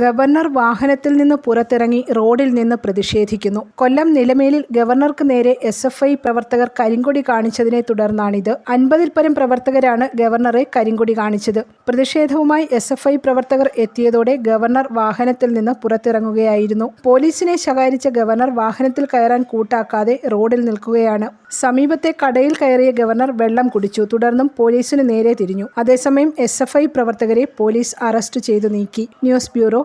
Governor വാഹനത്തിൽ നിന്ന് പുറത്തിറങ്ങി റോഡിൽ നിന്ന് പ്രതിഷേധിക്കുന്നു. കൊല്ലം നിലമേലിൽ ഗവർണർക്ക് നേരെ എസ് എഫ് ഐ പ്രവർത്തകർ കരിങ്കൊടി കാണിച്ചതിനെ തുടർന്നാണിത്. അൻപതിൽ പരം പ്രവർത്തകരാണ് ഗവർണറെ കരിങ്കൊടി കാണിച്ചത്. പ്രതിഷേധവുമായി എസ് എഫ് ഐ പ്രവർത്തകർ എത്തിയതോടെ ഗവർണർ വാഹനത്തിൽ നിന്ന് പുറത്തിറങ്ങുകയായിരുന്നു. പോലീസിനെ ശകാരിച്ച ഗവർണർ വാഹനത്തിൽ കയറാൻ കൂട്ടാക്കാതെ റോഡിൽ നിൽക്കുകയാണ്. സമീപത്തെ കടയിൽ കയറിയ ഗവർണർ വെള്ളം കുടിച്ചു. തുടർന്നും പോലീസിന് നേരെ തിരിഞ്ഞു. അതേസമയം എസ് പ്രവർത്തകരെ പോലീസ് അറസ്റ്റ് ചെയ്തു നീക്കി. News bureau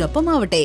ഡയമണ്ട്സിനൊപ്പം ആവട്ടെ